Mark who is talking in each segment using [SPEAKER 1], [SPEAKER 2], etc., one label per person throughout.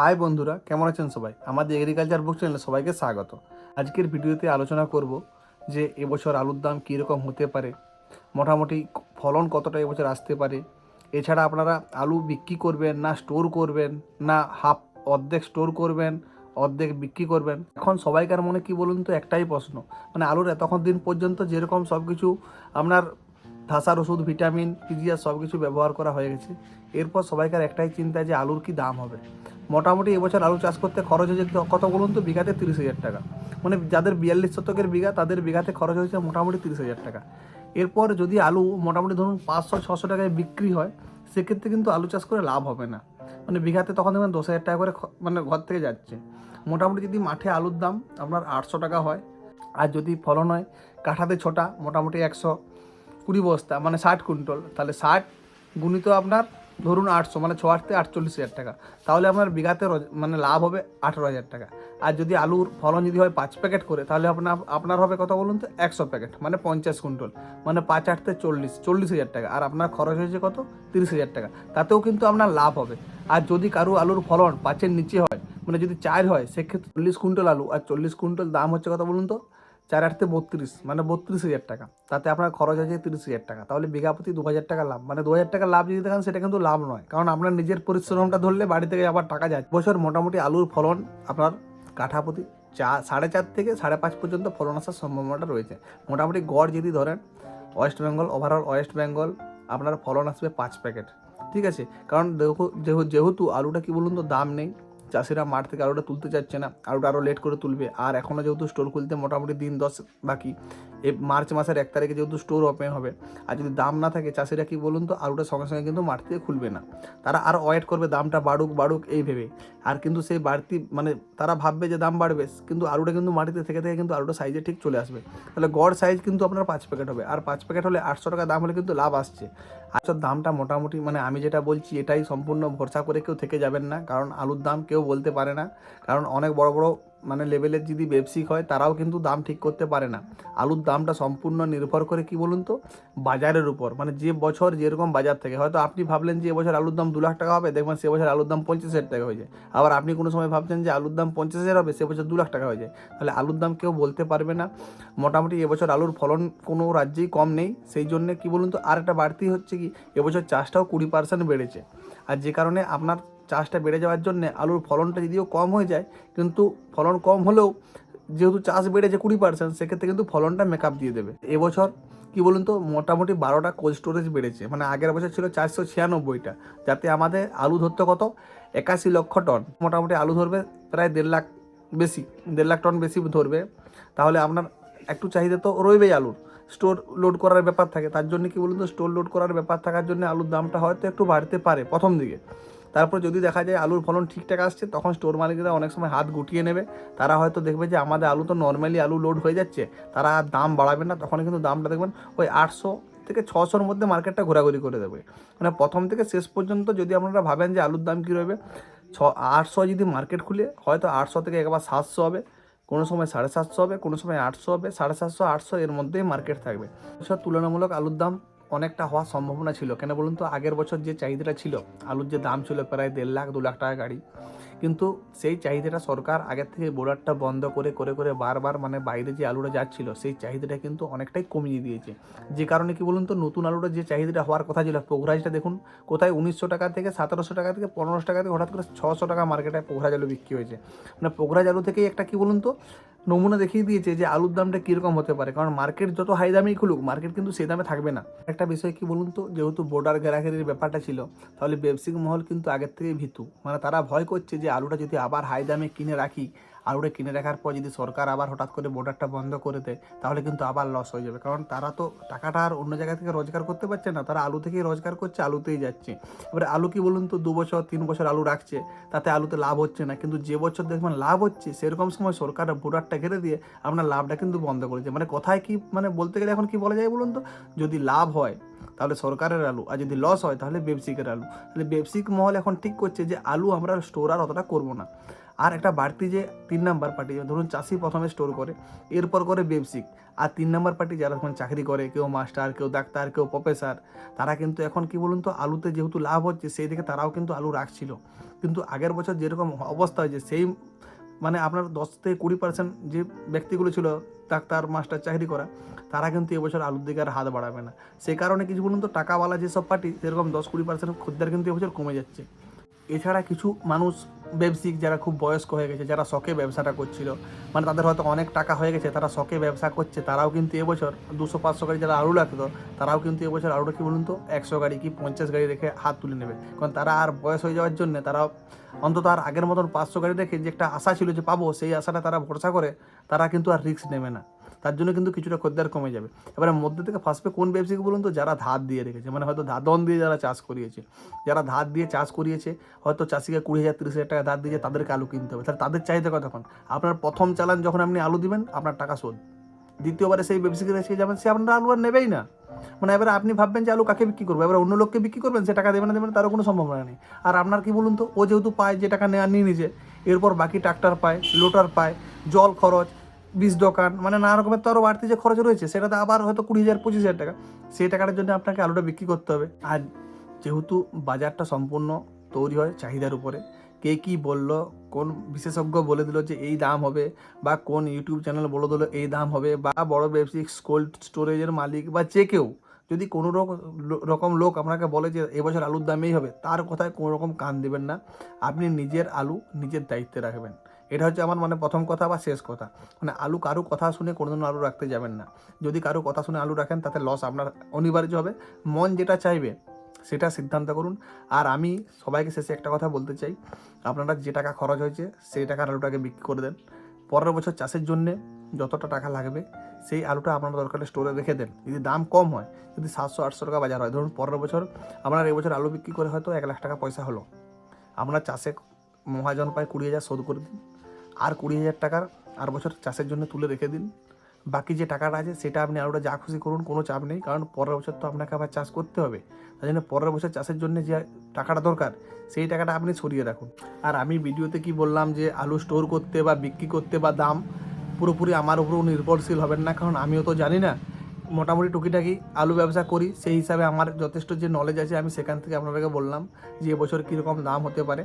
[SPEAKER 1] High বন্ধুরা, কেমন আছেন সবাই? আমাদের এগ্রিকালচার বুক চ্যানেলে সবাইকে স্বাগত। আজকের ভিডিওতে আলোচনা করব যে এবছর আলুর দাম কীরকম হতে পারে, মোটামুটি ফলন কতটা এবছর আসতে পারে। এছাড়া আপনারা আলু বিক্রি করবেন না স্টোর করবেন, না হাফ অর্ধেক স্টোর করবেন, অর্ধেক বিক্রি করবেন? এখন সবাইকার মনে কি বলুন তো, একটাই প্রশ্ন। মানে আলুর এতক্ষণ দিন পর্যন্ত যেরকম সব কিছু আপনার ধাসার ওষুধ ভিটামিন পিজিআর সব কিছু ব্যবহার করা হয়ে গেছে, এরপর সবাইকার একটাই চিন্তা যে আলুর কি দাম হবে। মোটামুটি এবছর আলু চাষ করতে খরচ হয়েছে কত বলুন তো? বিঘাতে তিরিশ হাজার টাকা। মানে যাদের বিয়াল্লিশ শতকের বিঘা, তাদের বিঘাতে খরচ হয়েছে মোটামুটি তিরিশ হাজার টাকা। এরপর যদি আলু মোটামুটি ধরুন পাঁচশো, ছশো টাকায় বিক্রি হয়, সেক্ষেত্রে কিন্তু আলু চাষ করে লাভ হবে না। মানে বিঘাতে তখন দেখবেন দশ হাজার টাকা করে মানে ঘর থেকে যাচ্ছে। মোটামুটি যদি মাঠে আলুর দাম আপনার আটশো টাকা হয়, আর যদি ফলন হয় কাঠাতে ছোটা, মোটামুটি একশো কুড়ি বস্তা মানে ষাট কুইন্টল, তাহলে ষাট গুণিত আপনার ধরুন আটশো মানে ছ আটতে আটচল্লিশ হাজার টাকা। তাহলে আপনার বিঘাতে মানে লাভ হবে আঠেরো হাজার টাকা। আর যদি আলুর ফলন যদি হয় পাঁচ প্যাকেট করে, তাহলে আপনার আপনার হবে কত বলুন তো? একশো প্যাকেট মানে পঞ্চাশ কুইন্টল। মানে পাঁচ আটতে চল্লিশ চল্লিশ হাজার টাকা। আর আপনার খরচ হয়েছে কত? তিরিশ হাজার টাকা। তাতেও কিন্তু আপনার লাভ হবে। আর যদি কারও আলুর ফলন পাঁচের নিচে হয় মানে যদি চার হয়, সেক্ষেত্রে চল্লিশ কুইন্টল আলু। আর চল্লিশ কুইন্টল দাম হচ্ছে কথা বলুন তো? চার আটতে বত্রিশ মানে বত্রিশ হাজার টাকা। তাতে আপনার খরচ আছে তিরিশ হাজার টাকা। তাহলে বিঘা প্রতি দু হাজার টাকা লাভ। মানে দু হাজার টাকা লাভ যদি দেখেন, সেটা কিন্তু লাভ নয়। কারণ আপনার নিজের পরিশ্রমটা ধরলে বাড়ি থেকে আবার টাকা যায়। বছর মোটামুটি আলুর ফলন আপনার কাঠা প্রতি চা সাড়ে চার থেকে সাড়ে পাঁচ পর্যন্ত ফলন আসার সম্ভাবনাটা রয়েছে। মোটামুটি গড় যদি ধরেন, ওয়েস্ট বেঙ্গল ওভারঅল ওয়েস্ট বেঙ্গল, আপনার ফলন আসবে পাঁচ প্যাকেট। ঠিক আছে? কারণ যেহেতু আলুটা কি বলুন তো, দাম নেই। চাষিরা মাঠ থেকে আলুটা তুলতে চাচ্ছে না আলুটা আরও লেট করে তুলবে। আর এখনও যেহেতু স্টোর খুলতে মোটামুটি দিন দশ বাকি। এই মার্চ মাসের এক তারিখে যেহেতু স্টোর ওপেন হবে, আর যদি দাম না থাকে চাষিরা কি বলুন তো, আলুটা সঙ্গে সঙ্গে কিন্তু মাঠ থেকে খুলবে না। তারা আরও ওয়েট করবে দামটা বাড়ুক বাড়ুক এই ভেবে। আর কিন্তু সেই বাড়তি মানে তারা ভাববে যে দাম বাড়বে, কিন্তু আলুটা কিন্তু মাটিতে থেকে থেকে কিন্তু আলুটা সাইজে ঠিক চলে আসবে। তাহলে গড় সাইজ কিন্তু আপনার পাঁচ প্যাকেট হবে, আর পাঁচ প্যাকেট হলে আটশো টাকা দাম হলে কিন্তু লাভ আসছে। আচ্ছা দামটা মোটামুটি মানে আমি যেটা বলছি, এটাই সম্পূর্ণ ভরসা করে কেউ থেকে যাবেন না, কারণ আলুর দাম কেউ বলতে পারে না। কারণ অনেক বড় বড় মানে লেভেলের যদি ব্যবসায়িক হয়, তারাও কিন্তু দাম ঠিক করতে পারে না। আলুর দামটা সম্পূর্ণ নির্ভর করে কি বলুন তো? বাজারের উপর। মানে যে বছর যেরকম বাজার থেকে, হয়তো আপনি ভাবলেন যে এবছর আলুর দাম দু লাখ টাকা হবে, দেখবেন সে বছর আলুর দাম পঞ্চাশ হাজার টাকা হয়ে যায়। আবার আপনি কোনো সময় ভাবছেন যে আলুর দাম পঞ্চাশ হাজার হবে, সে বছর দু লাখ টাকা হয়ে যায়। তাহলে আলুর দাম কেউ বলতে পারবে না। মোটামুটি এবছর আলুর ফলন কোনো রাজ্যেই কম নেই। সেই জন্য কি বলুন তো, আর একটা বাড়তি হচ্ছে কি, এবছর চাষটাও কুড়ি পার্সেন্ট বেড়েছে। আর যে কারণে আপনার চাষটা বেড়ে যাওয়ার জন্য আলুর ফলনটা যদিও কম হয়ে যায়, কিন্তু ফলন কম হলেও যেহেতু চাষ বেড়েছে কুড়ি পার্সেন্ট সেক্ষেত্রে কিন্তু ফলনটা মেকআপ দিয়ে দেবে। এবছর কি বলুন তো, মোটামুটি বারোটা কোল্ড স্টোরেজ বেড়েছে মানে আগের বছর ছিল চারশো ছিয়ানব্বইটা, যাতে আমাদের আলু ধরতে কত? একাশি লক্ষ টন। মোটামুটি আলু ধরবে প্রায় দেড় লাখ বেশি, দেড় লাখ টন বেশি ধরবে। তাহলে আপনার একটু চাহিদা তো রইবেই আলুর। স্টোর লোড করার ব্যাপার থাকে, তার জন্য কি বলুন তো স্টোর লোড করার ব্যাপার থাকার জন্য আলুর দামটা হয়তো একটু বাড়তে পারে প্রথম দিকে। তারপর যদি দেখা যায় আলুর ফলন ঠিকঠাক আসছে, তখন স্টোর মালিকরা অনেক সময় হাত গুটিয়ে নেবে। তারা হয়তো দেখবে যে আমাদের আলু তো নর্মালি আলু লোড হয়ে যাচ্ছে, তারা আর দাম বাড়াবে না। তখন কিন্তু দামটা দেখবেন ওই আটশো থেকে ছশোর মধ্যে মার্কেটটা ঘোরাঘুরি করে দেবে। মানে প্রথম থেকে শেষ পর্যন্ত যদি আপনারা ভাবেন যে আলুর দাম কী রয়েবে ছ, আটশো যদি মার্কেট খুলে, হয়তো আটশো থেকে একবার সাতশো হবে। কোনো সময় সাড়ে সাতশো হবে, কোনো সময় আটশো হবে। সাড়ে সাতশো, আটশো এর মধ্যেই মার্কেট থাকবে। এসব তুলনামূলক আলুর দাম অনেকটা হওয়ার সম্ভাবনা ছিল। কেন বলুন তো, আগের বছর যে চাহিদাটা ছিল, আলুর যে দাম ছিল প্রায় দেড় লাখ, দু লাখ টাকা গাড়ি। কিন্তু সেই চাহিদাটা সরকার আগের থেকে বোর্ডারটা বন্ধ করে করে করে বারবার মানে বাইরে যে আলুটা যাচ্ছিল, সেই চাহিদাটা কিন্তু অনেকটাই কমিয়ে দিয়েছে। যে কারণে কি বলুন তো, নতুন আলুটা যে চাহিদাটা হওয়ার কথা ছিল, পোখরাজটা দেখুন কোথায় উনিশশো টাকা থেকে সতেরোশো টাকা থেকে পনেরোশো টাকা থেকে হঠাৎ করে ছশো টাকা মার্কেটে পোখরাজ আলু বিক্রি হয়েছে। মানে পোখরাজ আলু থেকেই একটা কি বলুন তো, নমুনা দেখিয়ে দিয়েছে যে আলুর দামটা কীরকম হতে পারে। কারণ মার্কেট যত হাই দামেই খুলুক মার্কেট কিন্তু সেই দামে থাকবে না। একটা বিষয় কি বলুন তো, যেহেতু বোর্ডার ঘেরাঘেরির ব্যাপারটা ছিল, তাহলে ব্যবসায়িক মহল কিন্তু আগের থেকেই ভীতু। মানে তারা ভয় করছে যে আলুটা যদি আবার হাই দামে কিনে রাখি, আলুটা কিনে রাখার পর যদি সরকার আবার হঠাৎ করে বর্ডারটা বন্ধ করে দেয়, তাহলে কিন্তু আবার লস হয়ে যাবে। কারণ তারা তো টাকাটা আর অন্য জায়গা থেকে রোজগার করতে পারছে না, তারা আলু থেকেই রোজগার করছে, আলুতেই যাচ্ছে। এবারে আলু কি বলুন তো, দু বছর, তিন বছর আলু রাখছে, তাতে আলুতে লাভ হচ্ছে না, কিন্তু যে বছর দেখবেন লাভ হচ্ছে, সেরকম সময় সরকার বর্ডারটা ঘিরে দিয়ে আপনার লাভটা কিন্তু বন্ধ করেছে। মানে কোথায় কি মানে বলতে গেলে এখন কি বলা যায় বলুন তো? যদি লাভ হয় তাহলে সরকারের আলু। আর যদি লস হয়, তাহলে ব্যবসায়িকের আলু। তাহলে ব্যবসায়িক মহল এখন ঠিক করছে যে, আলু আমরা স্টোর আর অতটা করব না। আর একটা বাড়তি যে তিন নাম্বার পার্টি ধরুন চাষি প্রথমে স্টোর করে, এরপর করে ব্যবসায়িক আর তিন নাম্বার পার্টি যারা এখন চাকরি করে, কেউ মাস্টার কেউ ডাক্তার, কেউ প্রফেসর তারা কিন্তু এখন কি বলুন তো, আলুতে যেহেতু লাভ হচ্ছে, সেই দিকে তারাও কিন্তু আলু রাখছিল। কিন্তু আগের বছর যেরকম অবস্থা হয়েছে সেই মানে আপনার দশ থেকে কুড়ি পার্সেন্ট যে ব্যক্তিগুলো ছিল, ডাক্তার মাস্টার চাকরি করা তারা কিন্তু এবছর আলুর দিকে আর হাত বাড়াবে না। সেই কারণে কিছু বলুন তো, টাকাওয়ালা যেসব পার্টি, সেরকম দশ কুড়ি পার্সেন্ট খদ্দের কিন্তু এবছর কমে যাচ্ছে। এছাড়া কিছু মানুষ, ব্যবসায়িক যারা খুব বয়স্ক হয়ে গেছে, যারা শখে ব্যবসাটা করছিল মানে তাদের হয়তো অনেক টাকা হয়ে গেছে, তারা শখে ব্যবসা করছে, তারাও কিন্তু এবছর দুশো, পাঁচশো গাড়ি যারা আলু লাগতো তারাও কিন্তু এবছর আলুটা কি বলুন তো, একশো গাড়ি কি পঞ্চাশ গাড়ি রেখে হাত তুলে নেবে। কারণ তারা আর বয়স হয়ে যাওয়ার জন্য তারা অন্তত আর আগের মতন পাঁচশো গাড়ি রেখে যে একটা আশা ছিল যে পাবো, সেই আশাটা তারা ভরসা করে, তারা কিন্তু আর রিস্ক নেবে না। তার জন্য কিন্তু কিছুটা খদ্দের কমে যাবে। এবারে মধ্যে থেকে ফার্স্টে কোন ব্যবসায়িক বলুন তো? যারা ধার দিয়ে রেখেছে মানে হয়তো ধাদন দিয়ে যারা চাষ করিয়েছে। যারা ধার দিয়ে চাষ করিয়েছে, হয়তো চাষিকে কুড়ি হাজার, তিরিশ হাজার টাকা ধার দিয়েছে তাদেরকে আলু কিনতে হবে। তাহলে তাদের চাহিদা কতক্ষণ আপনার প্রথম চালান যখন আপনি আলু দিবেন, আপনার টাকা শোধ। দ্বিতীয়বারে সেই ব্যবসায়ীর রেখে যাবেন, সে আপনার আলু আর নেবেই না। মানে এবারে আপনি ভাববেন যে আলু কাকে বিক্রি করব? এবার অন্য লোককে বিক্রি করবেন, সে টাকা দেবেন না দেবেন তারও কোনো সম্ভাবনা নেই। আর আপনার কি বলুন তো? ও যেহেতু পায়, যে টাকা নেওয়া নিয়ে নিজে এরপর বাকি ট্রাক্টর পায় লোটার পায়, জল খরচ বীজ দোকান মানে নানা রকমের তো আরও বাড়তি যে খরচ রয়েছে, সেটাতে আবার হয়তো কুড়ি হাজার, পঁচিশ হাজার টাকা, সেই টাকাটার জন্য আপনাকে আলুটা বিক্রি করতে হবে। আর যেহেতু বাজারটা সম্পূর্ণ তৈরি হয় চাহিদার উপরে, কে কী বলল, কোন বিশেষজ্ঞ বলে দিল যে এই দাম হবে, বা কোন ইউটিউব চ্যানেল বলে দিল এই দাম হবে, বা বড় ব্যবসায়িক কোল্ড স্টোরেজের মালিক, বা যে কেউ, যদি কোনো রকম লোক আপনাকে বলে যে এবছর আলুর দামেই হবে, তার কথায় কোনো রকম কান দেবেন না। আপনি নিজের আলু নিজের দায়িত্বে রাখবেন। এটা হচ্ছে আমার মানে প্রথম কথা বা শেষ কথা। মানে আলু কারও কথা শুনে কোনোদিনও আলু রাখতে যাবেন না। যদি কারও কথা শুনে আলু রাখেন, তাতে লস আপনার অনিবার্য হবে। মন যেটা চাইবে, সেটা সিদ্ধান্ত করুন। আর আমি সবাইকে শেষে একটা কথা বলতে চাই। আপনারা যে টাকা খরচ হয়েছে, সেই টাকার আলুটাকে বিক্রি করে দেন। পরের বছর চাষের জন্যে যতটা টাকা লাগবে, সেই আলুটা আপনার দরকারে স্টোরে রেখে দেন। যদি দাম কম হয়, যদি সাতশো, আটশো টাকা বাজার হয়, ধরুন পরের বছর আপনার এবছর আলু বিক্রি করে হয়তো এক লাখ টাকা পয়সা হলো। আপনার চাষে মহাজন পায় কুড়ি হাজার শোধ করে দিন আর কুড়ি হাজার টাকার আর বছর চাষের জন্য তুলে রেখে দিন। বাকি যে টাকাটা আছে, সেটা আপনি আলুটা যা খুশি করুন, কোনো চাপ নেই। কারণ পরের বছর তো আপনাকে আবার চাষ করতে হবে। তাই জন্য পরের বছর চাষের জন্য যে টাকাটা দরকার, সেই টাকাটা আপনি সরিয়ে রাখুন। আর আমি ভিডিওতে কি বললাম যে, আলু স্টোর করতে বা বিক্রি করতে বা দাম পুরোপুরি আমার উপরেও নির্ভরশীল হবেন না। কারণ আমিও তো জানি না, মোটামুটি টুকিটাকি আলু ব্যবসা করি। সেই হিসাবে আমার যথেষ্ট যে নলেজ আছে, আমি সেখান থেকে আপনাদেরকে বললাম যে এবছর কীরকম দাম হতে পারে।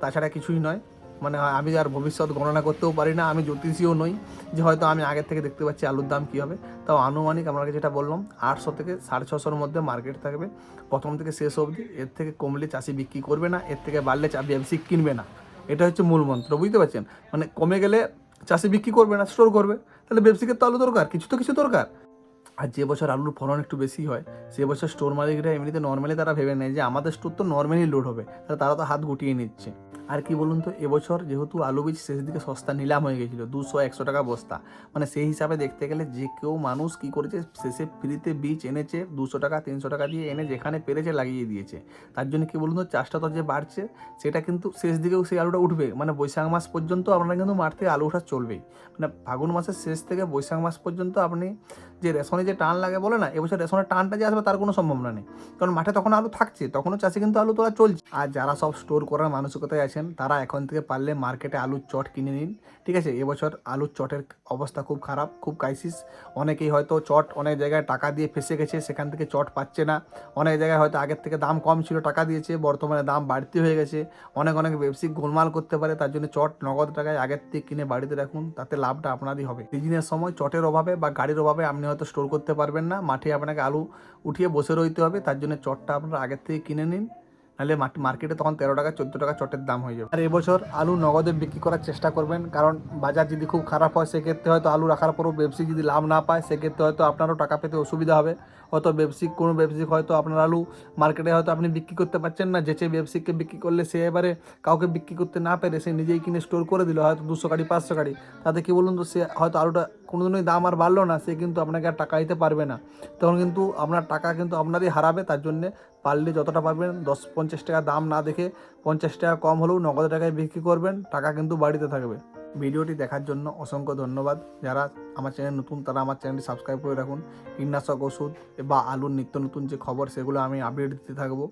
[SPEAKER 1] তাছাড়া কিছুই নয়। মানে আমি আর ভবিষ্যৎ গণনা করতেও পারি না, আমি জ্যোতিষীও নই যে হয়তো আমি আগের থেকে দেখতে পাচ্ছি আলুর দাম কী হবে। তাও আনুমানিক আপনাকে যেটা বললাম, আটশো থেকে সাড়ে ছশোর মধ্যে মার্কেট থাকবে। প্রথম থেকে শেষ অবধি, এর থেকে কমলে চাষি বিক্রি করবে না, এর থেকে বাড়লে চা ব্যবসায়িক কিনবে না। এটা হচ্ছে মূল মন্ত্র, বুঝতে পারছেন? মানে কমে গেলে চাষি বিক্রি করবে না স্টোর করবে। তাহলে ব্যবসায়িকের তো আলু দরকার, কিছু তো কিছু দরকার। আর যে বছর আলুর ফলন একটু বেশি হয়, সে বছর স্টোর মালিকরা এমনিতে নর্মালি তারা ভেবে নেয় যে আমাদের স্টোর তো নর্মালি লোড হবে, তাহলে তারা তো হাত গুটিয়ে নিচ্ছে। আর কি বলুন তো, এবছর যেহেতু আলু বীজ শেষ দিকে সস্তা নিলাম হয়ে গেছিল, দুশো একশো টাকা বস্তা। মানে সেই হিসাবে দেখতে গেলে যে কেউ মানুষ কি করেছে, শেষে ফ্রিতে বীজ এনেছে, দুশো টাকা, তিনশো টাকা দিয়ে এনে যেখানে পেরেছে লাগিয়ে দিয়েছে। তার জন্য কি বলুন তো, চাষটা তো যে বাড়ছে, সেটা কিন্তু শেষ দিকেও সেই আলুটা উঠবে। মানে বৈশাখ মাস পর্যন্ত আপনার কিন্তু মাঠ থেকে আলু ওঠা চলবেই। মানে ফাগুন মাসের শেষ থেকে বৈশাখ মাস পর্যন্ত আপনি যে রেশনে যে টান লাগে বলে না, এবছর রেশনের টানটা যে আসবে তার কোনো সম্ভাবনা নেই। কারণ মাঠে তখন আলু থাকছে, তখনও চাষি কিন্তু আলু তোলা চলছে। আর যারা সব স্টোর করার মানসিকতায় আছেন তারা এখন থেকে পারলে মার্কেটে আলুর চট কিনে নিন। ঠিক আছে, এবছর আলুর চটের অবস্থা খুব খারাপ, খুব ক্রাইসিস অনেকেই হয়তো চট অনেক জায়গায় টাকা দিয়ে ফেসে গেছে, সেখান থেকে চট পাচ্ছে না। অনেক জায়গায় হয়তো আগের থেকে দাম কম ছিল, টাকা দিয়েছে, বর্তমানে দাম বাড়তি হয়ে গেছে। অনেক অনেক ব্যবসায়িক গোলমাল করতে পারে, তার জন্য চট নগদ টাকায় আগের থেকে কিনে বাড়িতে রাখুন, তাতে লাভটা আপনারই হবে। সিজনের সময় চটের অভাবে বা গাড়ির অভাবে আপনি হয়তো স্টোর করতে পারবেন না, মাঠে আপনাকে আলু উঠিয়ে বসে রইতে হবে, তার জন্য চটটা আপনারা আগের থেকে কিনে নিন। নাহলে মার্কেটে তখন তেরো টাকা, চোদ্দ টাকা চটের দাম হয়ে যাবে। আর এবছর আলু নগদে বিক্রি করার চেষ্টা করবেন, কারণ বাজার যদি খুব খারাপ হয়, সেক্ষেত্রে হয়তো আলু রাখার পরও ব্যবসায়ী যদি লাভ না পায়, সেক্ষেত্রে হয়তো আপনারও টাকা পেতে অসুবিধা হবে। হয়তো ব্যবসায়িক কোনো ব্যবসায়িক হয়তো আপনার আলু মার্কেটে হয়তো আপনি বিক্রি করতে পারছেন না। যেচে ব্যবসায়িককে বিক্রি করলে সে এবারে কাউকে বিক্রি করতে না পেরে সে নিজেই কিনে স্টোর করে দিল, হয়তো দুশো গাড়ি, পাঁচশো গাড়ি। তাতে কী বলুন তো, সে হয়তো আলুটা কোনোদিনই দাম আর বাড়লো না, সে কিন্তু আপনাকে আর টাকা দিতে পারবে না। তখন কিন্তু আপনার টাকা কিন্তু আপনারই হারাবে, তার জন্যে পারলে যতটা পারবেন দশ, পঞ্চাশ টাকা দাম না দেখে পঞ্চাশ টাকা কম হলেও নগদ টাকায় বিক্রি করবেন, টাকা কিন্তু বাড়িতে থাকবে। ভিডিওটি দেখার জন্য অসংখ্য ধন্যবাদ। যারা আমার চ্যানেল নতুন, তারা আমার চ্যানেলটি সাবস্ক্রাইব করে রাখুন। কীটনাশক ওষুধ বা আলুর নিত্য নতুন যে খবর, সেগুলো আমি আপডেট দিতে থাকব।